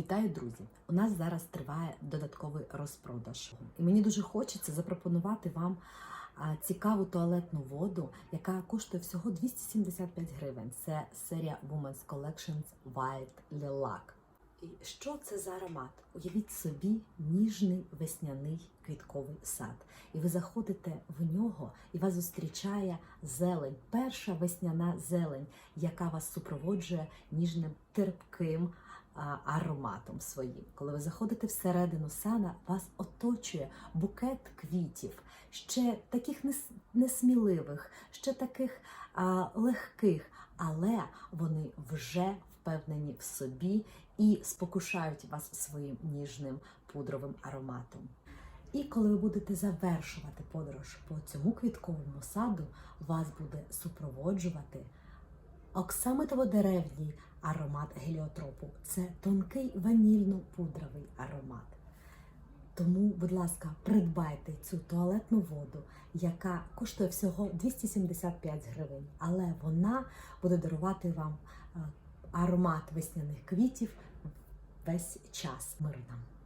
Вітаю, друзі! У нас зараз триває додатковий розпродаж. І мені дуже хочеться запропонувати вам цікаву туалетну воду, яка коштує всього 275 гривень. Це серія Women's Collections White Lilac. І що це за аромат? Уявіть собі ніжний весняний квітковий сад. І ви заходите в нього, і вас зустрічає зелень, перша весняна зелень, яка вас супроводжує ніжним терпким ароматом своїм. Коли ви заходите всередину сада, вас оточує букет квітів, ще таких несміливих, ще таких а, легких, але вони вже впевнені в собі і спокушають вас своїм ніжним пудровим ароматом. І коли ви будете завершувати подорож по цьому квітковому саду, вас буде супроводжувати оксамитово-деревній аромат геліотропу. Це тонкий ванільно-пудровий аромат. Тому, будь ласка, придбайте цю туалетну воду, яка коштує всього 275 гривень, але вона буде дарувати вам е, аромат весняних квітів весь час. Миру нам!